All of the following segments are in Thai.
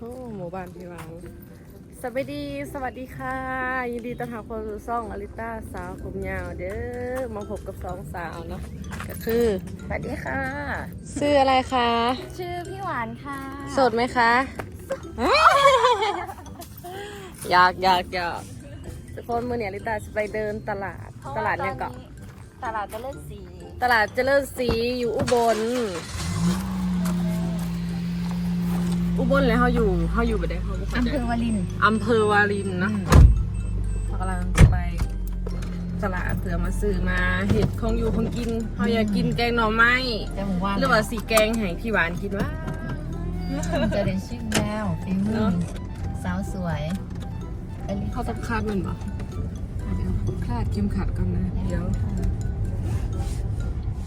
โอ้หมู่บ้านพี่วังสวัสดี สวัสดีค่ะ ยินดีต้อนรับเข้าสู่ซ่องอลิต้าสาวผมยาวเด้อมาพบกับสองสาวเนาะก็คือสวัสดีค่ะ ชื่ออะไรคะ ชื่อพี่หวานค่ะโสดไหมคะ อยากอยากอยากทุกคนมื่อนี้อลิต้าจะไปเดินตลาดตลาดเนี่ยเกาะตลาดเจะเลิศสีตลาดเจริญศรีอยู่อุบล อุบลเลยเขาอยู่เขาอยู่ไปได้เขาบ่เข้าอำใจเภอวารินอำเภอวารินนะเรากำลังจะไปตลาดเผื่อมาซื้อมาเห็ดของอยู่ของกินเขาอยากกินแกงหน่อไม้จะหมู่บ้านหรือว่าสีแกงให้พี่หวานคิดว่า จะได้ชื่อแล้วฝีมืเนออะ สาวสวยอลิเขาต้องคาดมันปะเดี๋ยวคาดเข็มขัดก่อนนะเดี๋ยว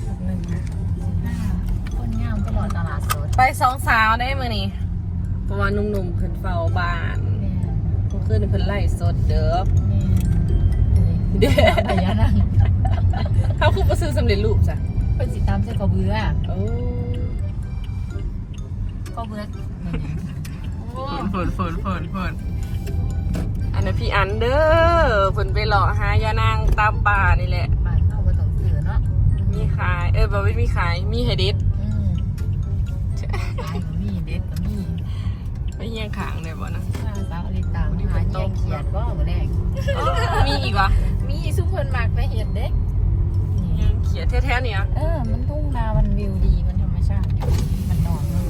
แป๊บนึงนะคนงามตลอดตลาดสดไปสองสาวได้มือนี่ เพราะว่าหนุ่มๆเพิ่นเฝ้าบ้านแม่เมื่อคืนนเพิ่นไล่สดเด้อแม่เด้อระยะนั่งเขาคือบ่ซื้อสำเร็จรูปจ้ะเป็นสีตามเส้นกระเบือโอ้กระเบือฝนฝนฝนฝนอันนั้นพี่อันเด้อเพิ่นไปหลอกหายานางตามป่านี่แหละบ้านเข้าไปต้องเสือเนาะมีขาย เออบ่ไม่มีขาย มีให้เด็ด เฮียงขางได้บ่นะข้าสาวอลิตาหาแย่งเขียดว่าเหมือนแรกมีอีกวะมีซุปเปอร์มาร์ก็ตเห็ดเด็กเฮียงเขียดแท้ๆเนี่ยเออ มันทุ่งนามันวิวดีมันธรรมชาติมันนอนเนอ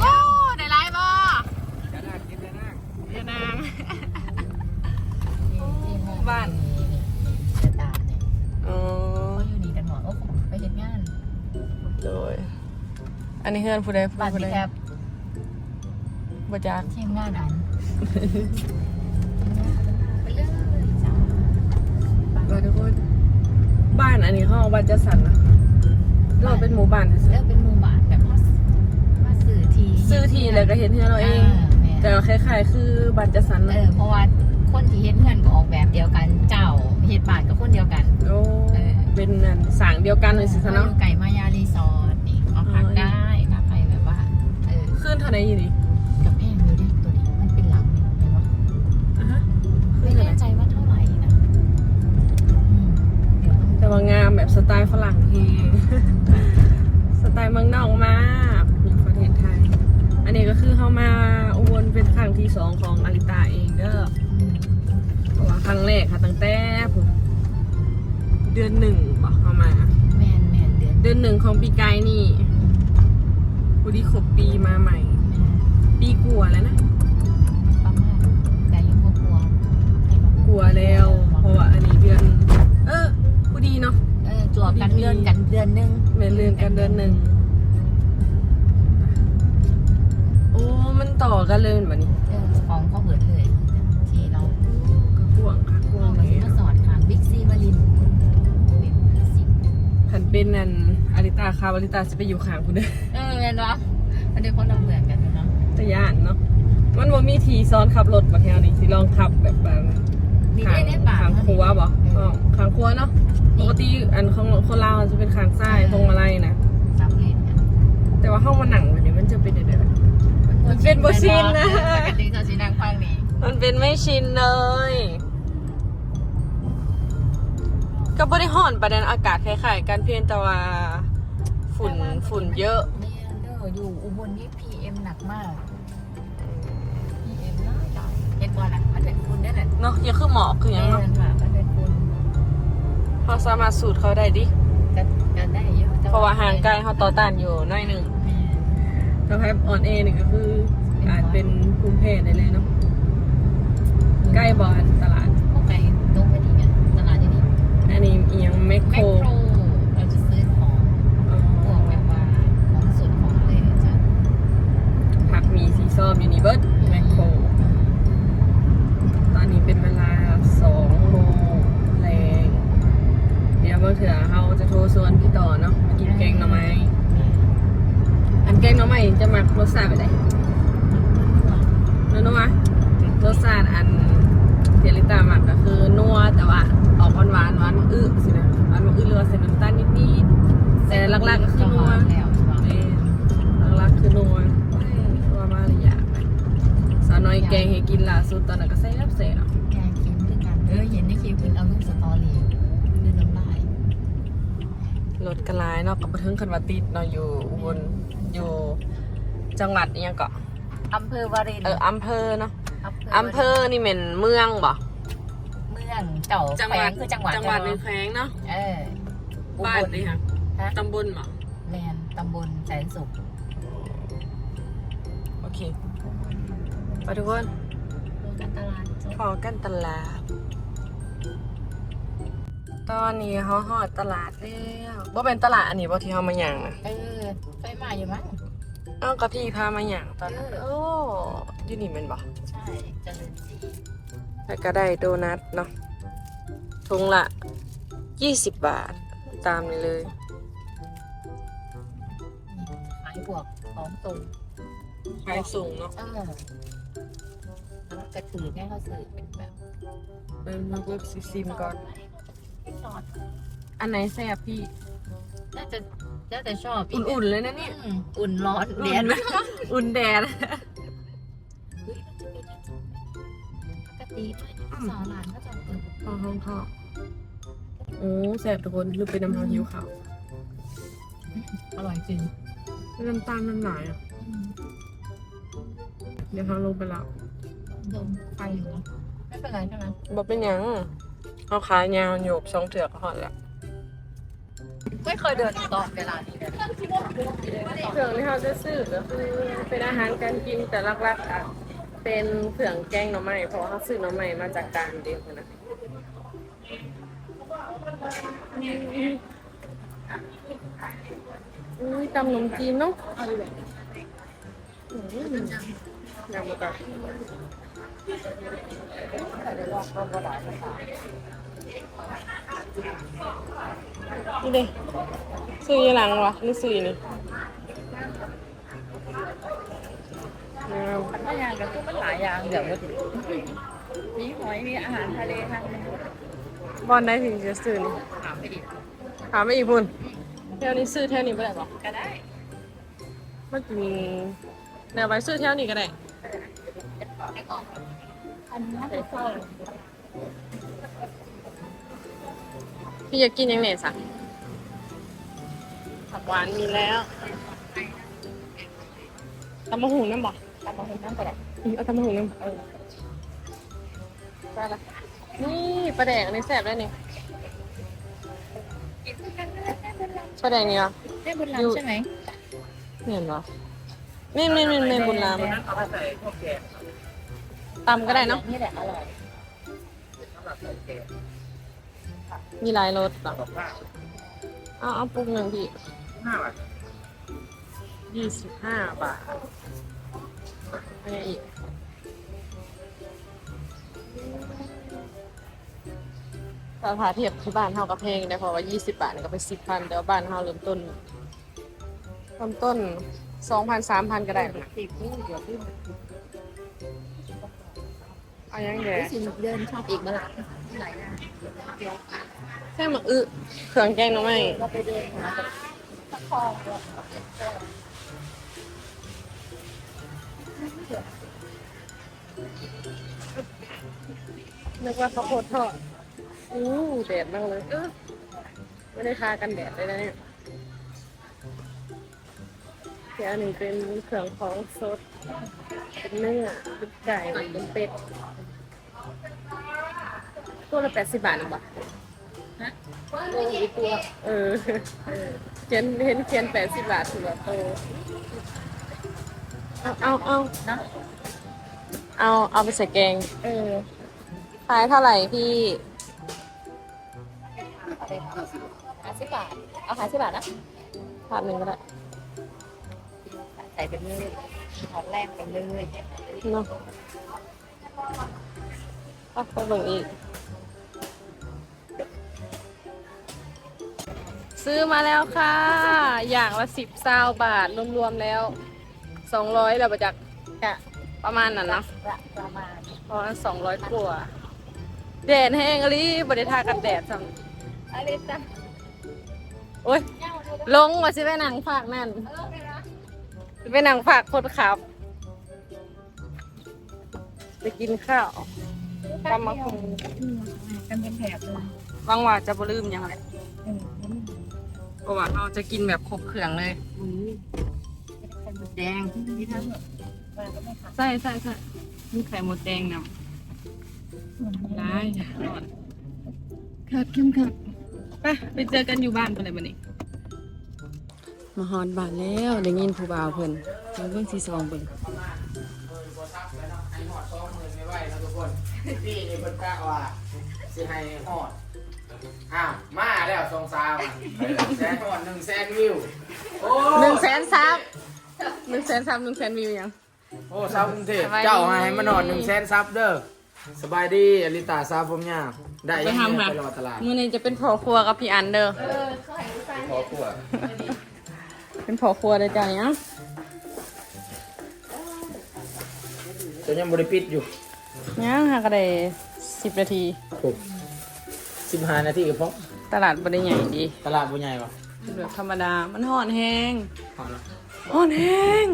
โอ้ได้ไรบ่ยานางกินยานางยานางที่หมู่บ้านนี่นี่เจะตาเนี่ยอ๋อเขาอยู่ดีกันหมดโอ้ไปเห็นงานโดยอันนี้เฮือนผู้ใดบ้านผู้ที่ใด บบ่จักทีมงานอันไปเลยจ้าว่าทุกคนบ้านอันนี้ห้องบ้านจัดสรรนะเราเป็นหมู่บ้านเลือกเป็นหมู่บ้านแบบว่าว่าสื่อทีซื้อที่แล้วก็เห็นเฮือนเราเองาแม่แต่คล้ายๆ คือบ้านจัดสรรเอนะอเพราะว่าคนที่เฮ็ดเงินก็ออกแบบเดียวกัน เจ้าเฮ็ดบ้านก็คนเดียวกันโอ้เออเป็นอันสางเดียวกันเลยสิซะเนาะไก่มายารีสอร์ทนี่เอาพักได้ถ้าใครแบบว่าเออขึ้นเท่าไหร่อยู่ดิ แต่ว่างามแบบสไตล์ฝรั่งเฮงสไตล์เมืองนอกมากอยู่ประเทศไทย อันนี้ก็คือเข้ามาอุบลเป็นครั้งที่สองของอาริตาเองเด้ออืมเพราะว่าครั้งแรกค่ะตั้งแต่ผมเดือนหนึ่งบอกเข้ามา แมนแมนเดือนเดือนหนึ่งของปีกายนี่พอดีครบปีมาใหม่แมนปีกลัวาแล้วนะประมาณแต่ยังกลัวๆใช่ปะกลัวแล้ว เพราะว่าอันนี้เดือน เออพอดีเนาะ เออจวบกันเดือนกันเดือนหนึงเมนเรือนกันเดือนหนึ่ง โอ้ มันต่อกันเลยแบบนี้เออของเขาเบิดเลยที่เรากระพวงค่ะกวเรางมาเลยซื้อมาสอนทางบิ๊กซีมารินเป็นคลาสสิกขันเป็นนันอาริตาคาวอาริตาจะไปอยู่ข้างคุณเด้อเออแมนวะมันเป็นคนเราเหมือนกันอยู่เนาะ ตะยานเนาะ มันบ่มีทีซ้อนขับรถมาแถวนี้สิลองขับแบบแบบ นี่ข้าได้งได้ป่าข้างครัวบ่อ๋อข้างครัวเนาะปกติอันของคนลาวจะเป็นข้างซ้ายตรงมาไล่นะสามเหรียญเนี่ยแต่ว่าห้องมาหนังแบบนี้มันจะเป็นยังไงล่ะมันเป็นบ่ชินนะปกติเขาชินนั่งฟังนี่มันเป็นไม่ชินเลยก็บริหอนประเด็นอากาศคล้ายๆกันเพียงแต่ว่าฝุ่นฝุ่นเยอะเนี่ยเด้ออยู่อุบลนี่ PM หนักมาก นได้แหละเนาะอย่าคือหมอกคือหยังเนาะแม่นค่ะมันเป็นฝุ่นเขาสามารถสูดเขาได้ดิ ก็ก็ได้เยอะแต่เพราะว่าห่างไกลเขาต่อต้านอยู่หน้อยหนึ่งแม่ถ้าแพ้อ่อนเอนี่ก็คืออาจเป็นภูมิแพ้ได้เลยเนาะใกล้บอลตลาด พวกไก่ตรงไปดีเนี่ยตลาดที่นี่อันนี้อียังแมคโคแมรคโครเราจะซื้อของพวกแบบว่าของสดของอะไรเนี่ยจ้ะผักมีสีส้มยูนิเบิร์ตแมคโครต อนนี้เป็นเวลาสองโมงแรงเดี๋ยวเมื่อเถื่อเขาจะโทรชวนพี่ต่อเนาะมากินแกงหน่อไม้อันแกงหน่อไม้จะหมักรสชาติไปไหนนัวนัวรสชาติอันเทลิตาหมักก็คือนัวแต่ว่าออกหวานหวานหวานอื้อสินะหวานอื้อเรือใส่น้ำตาลนิดนิดๆแต่หลักๆก็คือนัวแล้วใช่ปะเออหลักๆคือนัว เอ้ยตัวมาเลยอยากแกงให้กินล่าสุดตอนนั้นก็แซ่บแซ่บแกงกินด้วยกันเออเห็นในคลิปคุณเอารูปสตอรี่คือน้ำลายรถกระลายเนาะกับประทึงคันวาติดเนาะอยู่อุบนอยู่จังหวัดอิหยังเกาะอำเภอวารินเอออำเภอเนาะอำอำเภอนี่เป็นเมืองบ่เมืองเจ้าแขวงคือจังหวัดจังหวัดหเจ้ารือแขวงเนาะเอออุบ้านบลนี่ค่ะฮะตำบลบ่แลนตำบลแสนสุข ไปทุกคนกันตลาดพอกันตลาด ตอนนี้เขาหอดตลาดแล้วว่าเป็นตลาดอันนี้บ่ที่เขามาหย่างนะเออเคยมาอยู่มั้งเอ้าวกับพี่พามาหย่างตอนนั้นเออโอ้อยูนี่เป็นบ่ใช่เจริญศรีแล้วก็ได้โดนัทเนาะถุงละ 20 บาทตามนี้เลยขายบวกของตุ่มขายสูงเนาะเออแล้ว กระถือให้เขาสื่อเป็นแบบเป็นมาเลือกซิมก่อนซอสอันไหนแซ่บพี่ น่าจะน่าจะชอบอุ่นๆเลยนะเนี่ยอืมอุ่นร้อนเรียนอุ่นแดดเฮ้ยมันจะเป็นปกติด้วยสอนหลานก็จะเปิดพอห้องพ่อโอ้แซ่บทุกคนรูปเป็นน้ำเฮาหิวขาวอร่อยจริงน้ำตาลมันหลายอะเดี๋ยวเขาลงไปแล้ วดมไฟอยู่นะไม่เป็นไรใช่ไหมบอกเป็นหยังเขาขายยาวโยบสองเถือกก็หอดแล้วไม่เคยเดินตอนเวลานี้เลยเครื่องที่เขาจะซื้อก็คือเป็นอาหารการกินแต่ลักๆอะเป็นเครื่องแกงหน่อไม้เพราะว่าเขาซื้อหน่อไม้มาจากการเดียวกันนะอุ้ยตำขนมจีนเนาะอืมยำมาก่อน นี่เด้ซื้อยังหลังวะนี่ซื้อนี่งามถ้าอย่างก็คือมันหลายอย่างเดี๋ยวมันมีหอยมีอาหารทะเลทางนึงบอลได้ถึงจะซื้อนี่ถามไปดิถามไม่อีกพุ่นแถวนี้ซื้อแถวนี้ไม่ได้หรอก็ได้เมื่อกี้แนวไปซื้อแถวนี้ก็ได้ อันนี้น่าจะชอบพี่อยากกินยังไงสักผักหวานมีแล้วตำมะหูน้ำบ่ตามมาเห็นนั่งก็ได้อืมเอาตำมะหูน้ำเออได้ละนี่ปลาแดกอันนี้แซ่บได้นี่กินด้วยกันได้ได้บุญรปลาแดกนี่เหรอำได้บุญรำใช่ไหมไม่เห็นเหรอไม่ไม่ไม่ไม่บุญราม ตำก็ได้เนาะนี่แหละอร่อยมีหลายรสเหรอเอาเอาปรุงหนึ่งพี่ยี่สิบห้าบาทอะไรอีกสาขาเทียบที่บ้านเฮากับเพลงได้เพราะว่า20บาทนี่ก็ไป10พันแต่ว่าบ้านเฮาเริ่มต้นเริ่มต้น2,000 3,000ก็ได้นะสิบนี่เดี๋ยวพี่ เอายังไงสิเดินชอบอีกมาละไหนนะแค่มาอึเครื่องแกงหน่อไม้เราไปเดินหาแบบตะคองเลยนึกว่าข้าวโพดทอดอู้แดดมากเลยเออไม่ได้ทากันแดดเลยนะเนี่ยเดี๋ยวอันนี้เป็นเครื่องของสดเป็นเนื้อเป็นไก่เป็นเป็ด ตัวละแปดสิบบาทนะบ่ฮะโอ้ยตัวเออเขียนเห็นเขียนแปดสิบบาทถือว่าโตเอาเอาเอานะเอาเอาไปใส่แกงเออขายเท่าไหร่พี่อะไรห้าสิบบาท เอาห้าสิบบาทนะถาดหนึ่งก็ได้ใส่ไปเลยของแรกไปเลยเนาะอะไปเบิ่งอีก ซื้อมาแล้วค่ะ อย่างละสิบซาวบาทรวมๆแล้วสองร้อยแล้วประจักษ์กะประมาณนั้นเนาะประประมาณประมาณสองร้อยกว่าแดดแห้งอลีบริทากันแดดซ้ำอะไรจ้ะโอ้ยเจ้าเธอลงมาสิไปหนังฝากนั่นเออไปนะสิไปหนังฝากคนขับ จะกินข้าวตำมะฮงกันเป็นแถบเลยหวังว่าจะบ่ลืมหยังไง เออเพราะว่าเราจะกินแบบครบเครื่องเลยเป็นหมดแดงที่ทั้งหมดมาก็ไม่ขาดใช่ใช่ใช่มีไข่มดแดงนำร้ายขัดเข้มขัดไปไปเจอกันอยู่บ้านไปเลยวันนี้มาฮอนบ้านแล้วได้ยินผู้บ่าวเพิ่นมาเบิ่งสีซองเบิ่งพี่นี่เพิ่นกะว่าสิให้ฮอด อ้าวมาแล้วสองสามอะแสนฮอดหนึ่งแสนวิวโอ้หนึ่งแสนซับหนึ่งแสนซับหนึ่งแสนวิวยัง โอ้ซับกรุงเทพสบายดี เจ้าให้มันฮอดหนึ่งแสนซับเด้อสบายดีอลิตาซับผมยาวได้ไปยังทำค่ะไปรอตลาดมื้อนี้จะเป็นพ่อครัวกับพี่อันเด้อพอขั้วเป็นพ่อครัวได้จ้ะยังจะยังบริปิดอยู่ยังหาก็ได้สิบนาทีถูก สิบห้านาทีก็พอตลาดบ่ได้ใหญ่ดีตลาดบ่ใหญ่ปะแบบธรรมดา มันห่อนแห้งพอแล้วห่อนแห้ง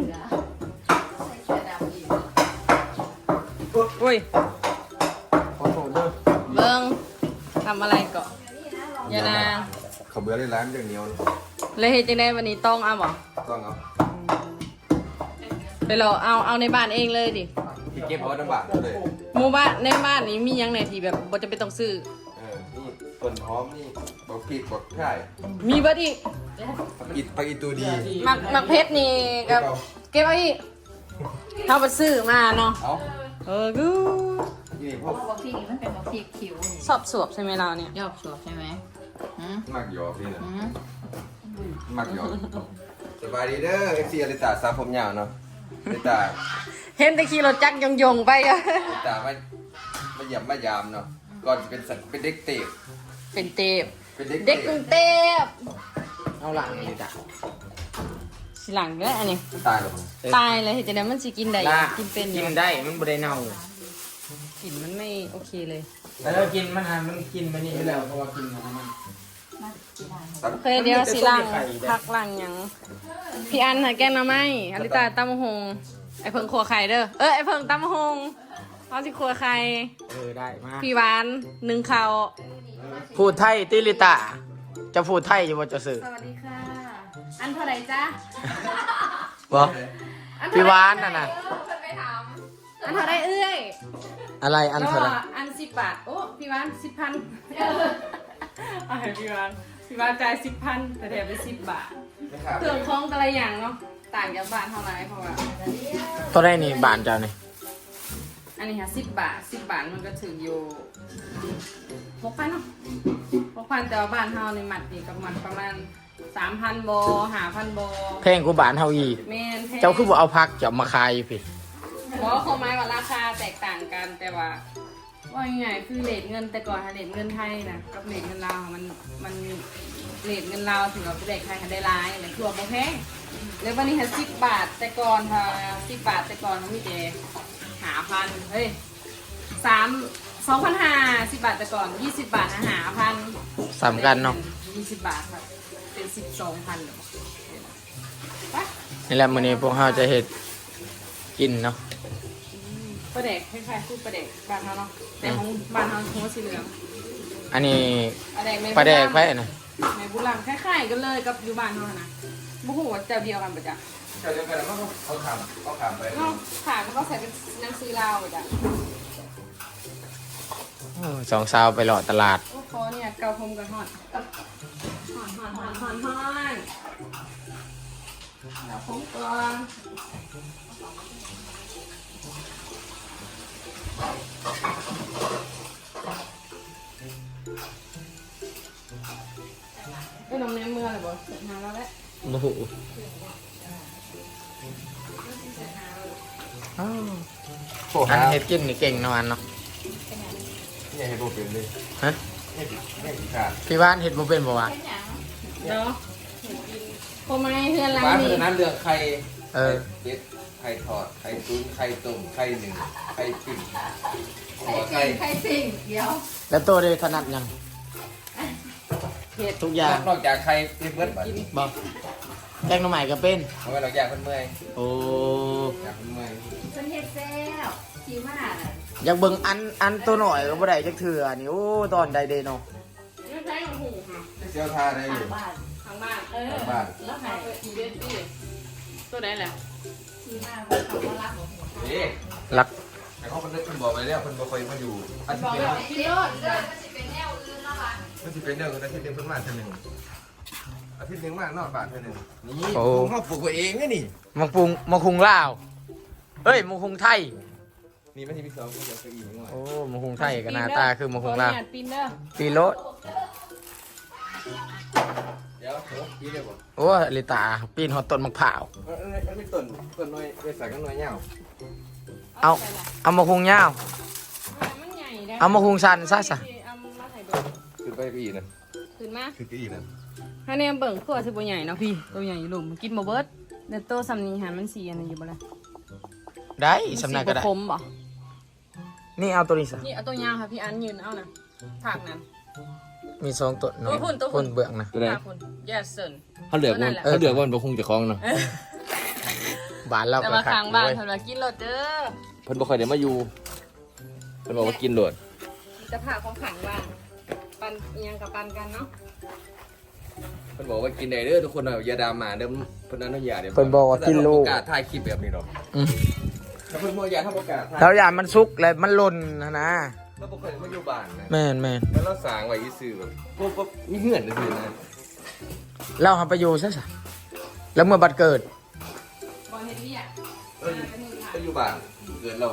อุ้ยขอโทษเด้อเบิ้งทำอะไรก่อนยานางเขาเบื่อได้ร้านอย่างเดียวเลยเฮ็ดจังได๋วันนี้ต้องเอาบ่ต้องเอาไปรอเอาเอาในบ้านเองเลยดิพี่เก็บเอาน้ำบาทเลยหมู่บ้านในบ้านนี้มีหยังไหนที่แบบบ่จะเป็นต้องซื้อเออนี่ ต้นหอมนี่บอกผิดบอกใช่มีเบิดอีกปักอิดปักอิดตัวดีมักมักเพชรนี่กับเก็บไว้อีกเฮาไปซื้อมาเนาะเอาเออกูนี่พวกบอกพี่นี่มันเป็นบอกพี่คิวสอบสวบใช่ไหมเราเนี่ยยอกสวบใช่ไหมอืมมักหยอกพี่นะอืมมักหยอกสบายดีเด้อเอฟซีอลิตาซาผมยาวเนาะอลิตาเห็นแต่ขี่รถจักรยงๆไปอะอลิตาไม่ไม่ยำไม่ยามเนาะก่อนจะเป็นสัตว์เป็นเด็กเตะ เป็นเตปเป็นเด็กเด็กกรุงเทพเอาหลังนี่จ้ะสิหลังเด้ออันนี้ ตายหรอตายเลยเห็นจะได้มันสิกินได้ลากินเป็นอกิยู่นได้มันบ่ได้เน่ากลิ่นมันไม่โอเคเลย แต่ถ้ากินมันอะมันกินไปนี่อยู่แล้วเพราะว่ากินมันมันโอเคเดี๋ยวสิหลังพักหลังหยัง พี่อันหาแกงหน่อไม้อลิตาตำมะฮงไอเพิงขัวไข่เด้อ เออไอเพิงตำมะฮงเอาสิขัวไข่ เออได้มาพี่หวานหนึ่งข้าว พูดไทยติลิตาจะพูดไทยอยู่บ่จะสื่อสวัสดีค่ะ อันเท่าไหร่จ๊ะบ่พี่หวานน่ะนะอันเท่าไหร่เอ้ยอะไรอันเท่าไหร่แล้วอันสิบบาท โอ้ พี่วานสิบพันเอาให้พี่วาน พี่วานจ่ายสิบพันแต่แถมไปสิบบาทไม่ขาดเครื่องคล้องแต่ละอย่างเนาะ ต่างจากบ้านเท่าไหร่เพราะว่า ตัวได้นี่บานเจ้านี่ อันนี้ค่ะสิบบาทสิบบาทมันก็ถึงอยู่ หกพันเนาะหกพันแต่ว่าบ้านเฮาในหมัดนี่กับมันประมาณสามพันโบหาพันโบแพงกูบานเฮาอีกแมนแพงเจ้าคือบ่เอาพักเจ้ามาขายพี่เพราะว่าเขาหมายว่าราคาแตกต่างกันแต่ว่า ว่ายังไงคือเลทเงินแต่ก่อนค่ะเลทเงินไทยนะกับเลทเงินลาวมันมันเลทเงินลาวถือว่าเป็นเลทไทยค่ะได้ร้ายแต่คือว่าบ่แพงแล้ววันนี้ค่ะสิบบาทแต่ก่อนค่ะสิบบาทแต่ก่อนมันมีแต่หาพันเฮ้ยสาม สองพันห้าสิบบาทแต่ก่อนยี่สิบบาทหาพันสำคัญเนาะยี่สิบบาทค่ะเป็นสิบสองพันเลยไปนี่แหละมื้อนี้พวกเฮาจะเฮ็ดกินเนาะปลาแดกคล้ายๆคือปลาแดกบ้านเขาเนาะแต่ของบ้านเขาหัวสีเหลืองอันนี้ปลาแดกแม่ปลาแดกบุไปญนะแม่บุญลังคล้ายๆกันเลยกับอยู่บ้านเขานะบุหัวาเจ้าเดียวกันปะจ๊ะเดี๋ยวกันเขาเขาทำเขาทำไปเนาะขาก็ต้องใส่เป็นหนังสือลาวปะจ๊ะโอ้ สองสาวไปหล่อตลาดโอ้คอเนี่ยเกาพรมกันหอนหอนหอนหอนหอนหอนเกาพรมก่อนเอ้น้องในเมืองเลยบอกสร็จงาแล้วแหละโอ้โหอ้าวโอ้อันเฮ็ดกินนี่เก่งนะอันเนาะ เนี่ยให้โบเป็นเลยฮะให้ให้ผีขาดพี่ว่านเฮ็ดบ่เป็นบ่วะ เนาะพอมาให้เพื่อนหลังร้านนี้คือนั้นเรื่องไข่เออ ไข่เป็ดไข่ทอดไข่ตุ้นไข่ต้มไข่หนึ่งไข่ปิ้งหัวไข่ใครสิ่งเดี๋ยวแล้วตัวได้ถนัดยังเห็ดทุกอย่างนอกจากไข่เป็นเบิร์ดบัดบ่แกงหน่อไม้ก็เป็นเอาไว้เราอยากเพิ่นเมื่อยโอ้อยากเพิ่นเมื่อย อะอยากเบิ่งอันอันตัวหน่อยก็บ่ได้จักเถื่อนี่โอ้ตอนใดเดเนาะไม่ใช่ของหูค่ะเซียวทาได้อยู่บ้านทางบ้านเออทางบ้านแล้วไงอีเวนต์ที่ตัวไหนแหละที่หน้าเขาเขารักของหัวนี่รักแต่เขาเป็นคนบอกไปแล้วคนบ่เคยมาอยู่อาทิตบอกย์เดีแบยวบพี่โรดมันสิเป็นเรื่องอาทิตย์หนึงเพิ่นมาเท่านึงอาทิตย์หนึงมานอกบ้านเท่านึงนี่โอ้ผมเฮาปลูกไว้เองไงนี่มังปุงมังคุงลาวเอ้ยมังคุงไทย นี่มันสิมีสองมีเก้าอี้นี่ว่าโอ้มังคุงไทยก็หน้าตาคือมังคุงลาวปีนเด้อปีโลดเดี๋ยวโหอีเด้อบ่โอ้ลิตาปีนหอดต้นมะพร้าว เออเออมันมีต้นต้นน้อยไว้ใส่กันน้อยยาวเอา เอามังคุงยาว มันใหญ่ได้เอามังคุงชันซะซะเอามาใส่เบิ่งขึ้นไปเก้าอี้นั่นขึ้นมาขึ้นเก้าอี้นั่นถ้าเนี่ยเบิ่งขั้วสิบ่ใหญ่เนาะพี่ตัวใหญ่อยู่หลุมกินบ่เบิดเดี๋ยวโตซ้ำนี้หามันสีอันนั้นอยู่บ่ล่ะได้สำนักก็ได้คมบ่ นี่เอาตัวนี้ซะนี่เอาตัวยาวค่ะพี่อันยืนเอานะผักนั้นมีสองตัวเนาะตัวหุ่นตัวหุ่นเบื้องนะตัวไหนผักคุณ yes sir เขาเหลือกมันนั่นแหละเขาเหลือกมันบ่คงจะคล้องเนาะบ้านเราแต่ก็มาขัข้างบ้านเว้ยเพิ่นว่ากินรถเด้อเพิ่นบ่ค่อยได้มาอยู่เพิ่นบอกว่ากินโดดจะผ่าของขังบ้านปันอิหยังกับปันกันเนาะเพิ่นบอกว่ากินได้เด้อทุกคนน่ะอย่าดราม่าเด้อเพิ่นอนุญาตเด้อเพิ่นบอกว่ากินลูกประกาศถ่ายคลิปแบบนี้หรอก อืมถ้าเพิ่นบ่อยากทำประกาศถ่ายแล้วอย่างมันสุกเลยมันหล่นนะนะแล้วบ่ค่อยได้มาอยู่บ้านนะแม่นแม่นแล้วเราสร้างไว้ซื่อๆแบบพวกก็มีเหือนซื่อๆนะเราทำประโยชน์ซะซะแล้วเมื่อบัตรเกิดบอลเฮดดี้อะเออก็อยู่บ้านเกิดเรา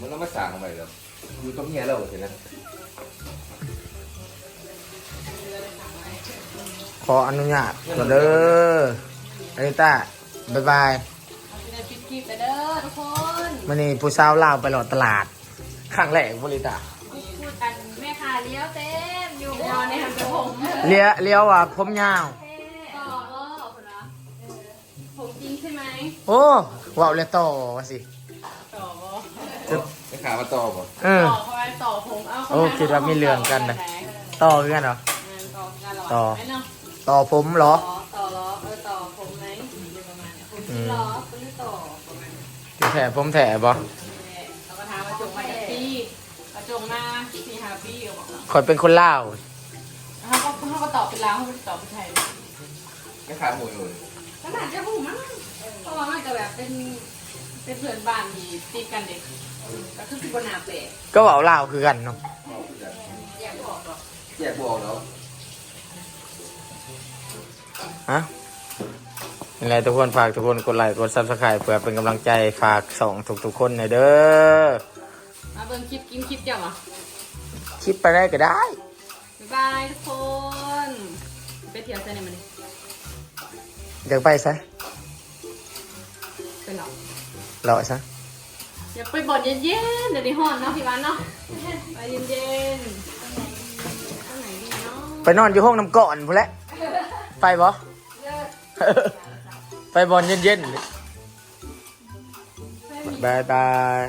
มันเรามาสร้างไว้แล้วอยู่กับเมียเราเห็นนะขออนุญาตก่อนเด้ออาริต้าบ๊ายบาย มันนี่ผู้สาวลาวไปหลอดตลาดครั้งแรกบริตาพูดกันแม่ค้าเลี้ยวเต็มอยู่นอนในหันกระผมเลี้ยวเลี้ยวอะผมยาว ต่อก็คนละผมจริงใช่ไหมโอ้ว้าวเลยต่อวะสิต่อก็ไม่ขามาต่อบ่เออต่อเข้าไปต่อผมเอาโอ้คิดว่ามีเรื่องกันนะต่อคือกันเหรอ ต่อกันหรอต่อ ไม่เนาะต่อผมเหรอ ต่อต่อล้อเออต่อผมไหมอยู่ประมาณเนี้ยผมที่ล้อเป็นต่อ ถผมแถบ่เราก็ถามมาจงมาจากปีมาจงมาสี่ห้าปีเขาบอกเราคอยเป็นคนลาวเขาก็เขาก็ตอบเป็นลาวเขาไม่ได้ตอบเป็นไทยไม่ขาหมูอยู่ขนาดจะหูมั้งเพราะว่ามันก็แบบเป็นเป็นเพื่อนบ้านที่ติดกันเด็กก็คือสิบนาเปะก็เว้าลาวคือกันเนาะอยากบอกหรอกแยกบอกแล้วฮะ ยังไงทุกคนฝากทุกคนกดไลค์กดซับสไครต์เพื่อเป็นกำลังใจฝากส่องทุกๆคนหน่อยเด้อมาเบิ่งคลิปกินคลิปเจ้าเหรอคิดไปได้ก็ได้บ๊ายบายทุกคนไปเที่ยวเส้นไหนมาดิอยากไปซะไปหรอรอซะอยากไปบ่อนเย็นๆเดี๋ยวนี้ฮ้อนเนาะพี่วันเนาะไปเย็นๆตรงไหนดีเนาะไปนอนอยู่ห้องน้ำก่อนพูนแหละไปบ่ ไปบอลเย็นๆบายบาย